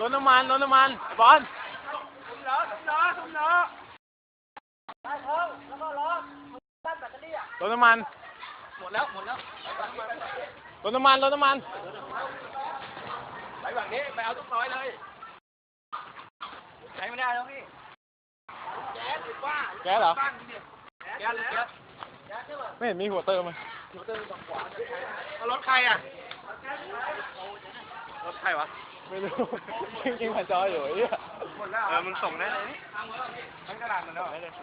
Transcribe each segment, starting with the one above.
รถน้ำมันรถน้ำมันไอ้บอลทุ่มล้อทุ่มล้อทุ่มล้อใต้ท้องแล้วก็ล้อด้านแบตเตอรี่อะรถน้ำมันหมดแล้วหมดแล้วรถน้ำมันรถน้ำมันไปแบบนี้ไปเอาทุกซอยเลยใช้ไม่ได้แล้วพี่แก๊สหรือว่าแกเหรอบ้านนี่เนี่ยแก๊สหรือแก๊สแก๊สใช่ป่ะไม่เห็นมีหัวเติมเลยเอารถใครอะรถใครวะ ไม่รู้ จริงๆผ่านจออยู่ไอ้เหี้ยหมดแล้วเออมันส่งได้เลยนี่ทั้งกระดาษมันแล้วได้เลยส่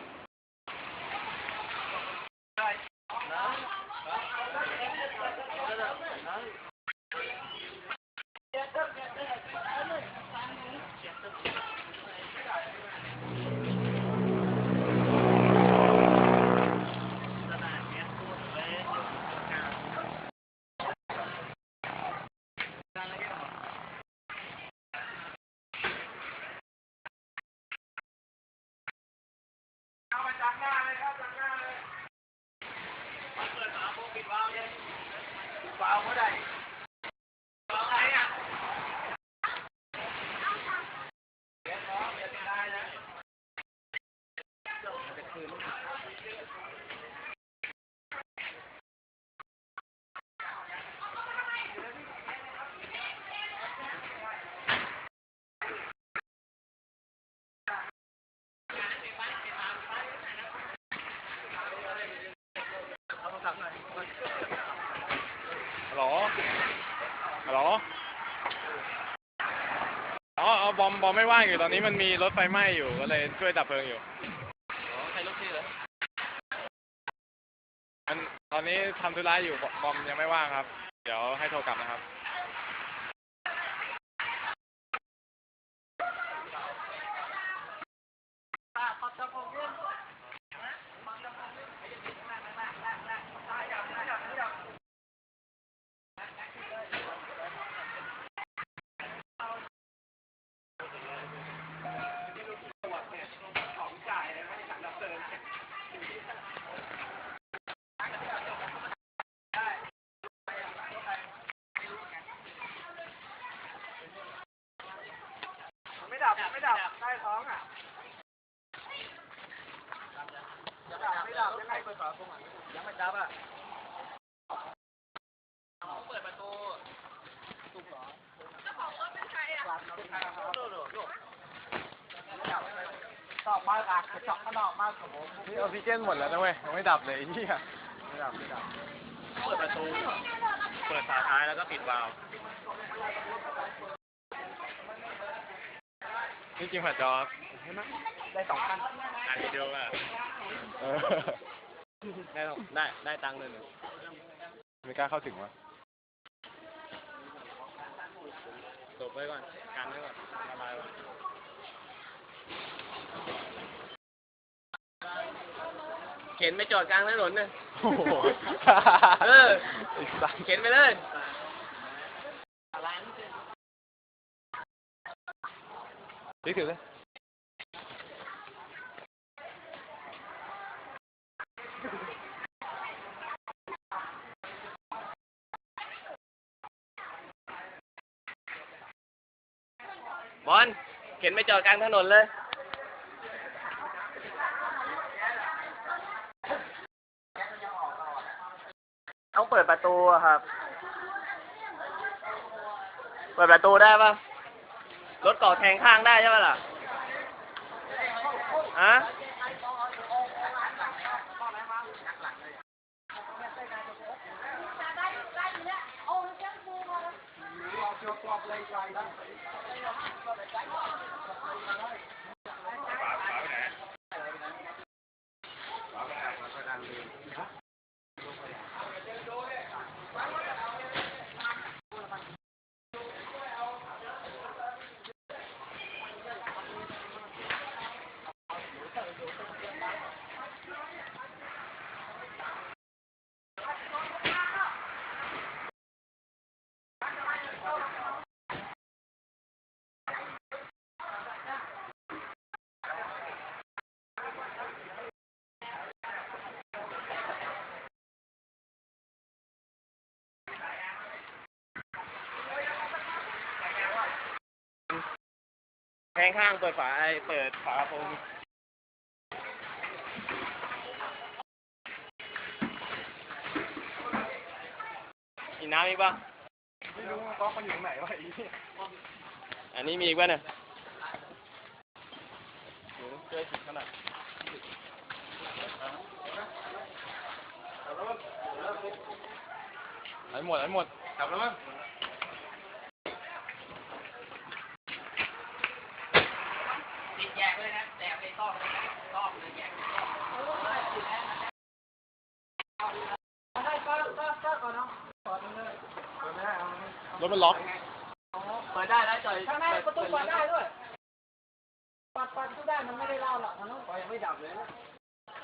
หน้าเลยครับจากหน้าเลยเปิดฝาโปปิดวาล์วเนี่ยปิดวาล์วก็ได้วาล์วไหนอะเดี๋ยวขอเดี๋ยวไม่ได้นะมันจะคืน ฮัลโหลฮัลโหลอ๋อเอา บอมบอมไม่ว่างอยู่ตอนนี้มันมีรถไฟไหม้อยู่ก็เลยช่วยดับเพลิงอยู่ใครถที่เหรออันตอนนี้ทำธุระอยู่บอมยังไม่ว่างครับ เดี๋ยวให้โทรกลับนะครับ ไม่ดับไม่ดับใต้ท้องอะยังดับไม่ดับยังไงเปิดฝาคงอะยังไม่ ดับอะเปิดประตูตุกเหรอเจ้าของรถเป็นใครอะตอบมากอะเจาะข้างนอกมากกว่าผมนี่ออกซิเจนหมดแล้วนะเว้ยยังไม่ดับเลยไอ้เหี้ยไม่ดับไม่ดับ เปิดประตู เปิดฝาท้ายแล้วก็ปิดวาล์วนี่จริงผ่านจอครับได้สองคันอ่านวิดีโออะเออ ได้ต้องได้ ได้ตังค์เลยเนี่ยไม่กล้าเข้าถึงวะตบไว้ก่อน กันไว้ก่อนระบายไว้เข็นไปจอดกลางถนนเนี่ยโอ้โหเออ ไอ้สัสเข็นไปเลยนี่ถือเลย บอลเข็นไปจอดกลางถนนเลย ต้องเปิดประตูอะครับ เปิดประตูได้ปะรถเก่อแทงข้างได้ใช่ปะล่ะฮะ swap late rider. แทงข้างเปิดฝาไอเปิดฝากระโปรงกินน้ำอีกป่ะไม่รู้ว่าก๊อกมันอยู่ไหนวะไอ้นี่อันนี้มีอีกป่ะเนี่ยโหเจอถึงขนาดไหนหมดไหนหมดกลับแล้วมั้ง ติดแยกเลยนะ แต่ไม่ต้องเลยนะต้องเลยแยกไม่ต้องได้ก็ก็ก็ก่อนเนาะก่อนเลย เปิดไม่ได้เอา รถมันล็อกเปิดได้แล้วจอยข้างในประตูเปิดได้ด้วยปัดปัดประตูได้มันไม่ได้เล่าหรอกมันต้องไฟยังไม่ดับเลยนะ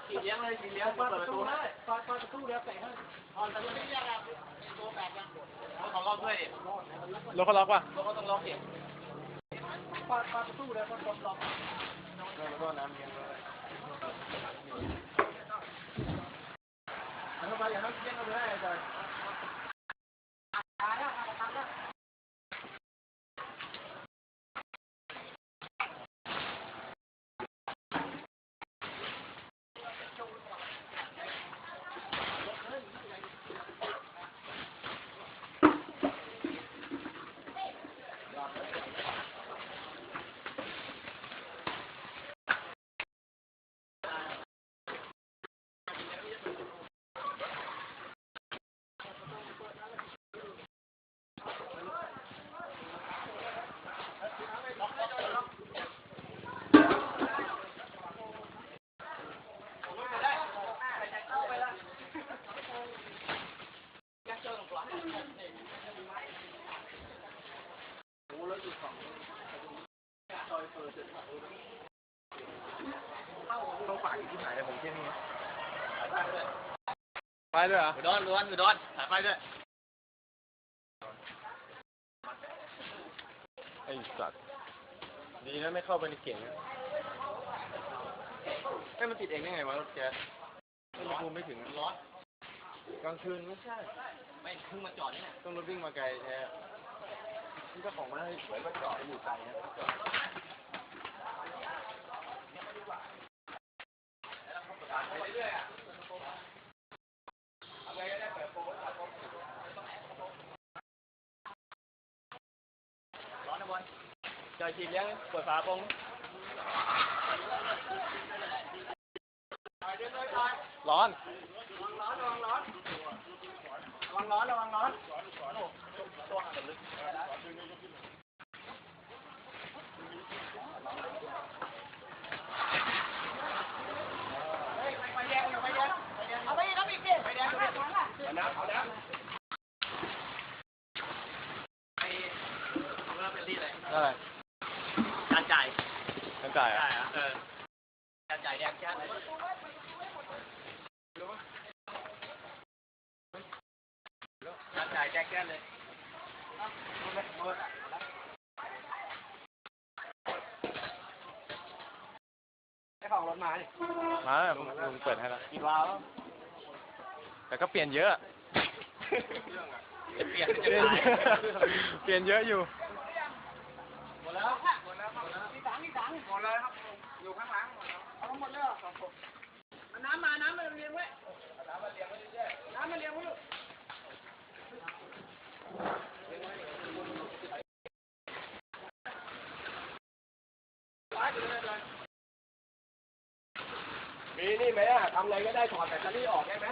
สีเลี้ยงเลยสีเลี้ยงเปิดประตูได้เปิดเปิดประตูเลี้ยงใส่ให้ตอนประตูไม่เรียกอะตัวแปดยังเขาล็อกด้วยรถเขาล็อกป่ะรถเขาต้องล็อกเองเปิดเปิดประตูเลยคนล็อกแล้วก็น้ำเย็นเลยทำไมอย่างนั้นเย็นเราไม่ได้อา จารย์ตายแล้วตายแล้วต้องฝากอีกที่ไหนผมแค่นี้ไปด้วยเหรออุดรอุดรอุดรสายไฟด้วยไอ้สัตว์ดีนะไม่เข้าไปในเก่งนะให้มันติดเองได้ไงวะรถแก๊สอุณหภูมิไม่ถึงร้อนกลางคืนไม่ใช่ ไม่เพิ่งมาจอดนี่นะต้องรถวิ่งมาไกลแท้ที่เจ้าของมาให้สวยมาจอดอยู่ไกลนะ จอดร้อนนะบอลจอยฉีดเลี้ยงเปิดฝากระโปรง ร้อน ระวังร้อนระวังร้อนเอาไปเอาไปอีกดิไปแดงไปแดงเอาน้ำเอาน้ำไอ้เอาเริ่ม เป็นรีดเลยอะไรการจ่ายกันจ่ายได้อะอะเออการจ่ายแดงแค่ไหนการจ่ายแดงแค่เลยไอ้ของรถมาดิมาแล้วมึงมึงเปิดให้แล้วกี่วาล์วแต่ก็เปลี่ยนเยอะ เปลี่ยนเปลี่ยนเปลี่ยนเยอะอยู่ หมดแล้วหมดแล้วมีถังมีถังหมดแล้วครับอยู่ข้างหลังเอาหมดเลย น้ำมา น้ำมาเลี้ยงไว้ น้ำมาเลี้ยงไว้เรื่อยๆน้ำมาเลี้ยงไว้ลูกมีนี่ไหมอะทำอะไรก็ได้ถอดแบตเตอรี่ออกได้ไหม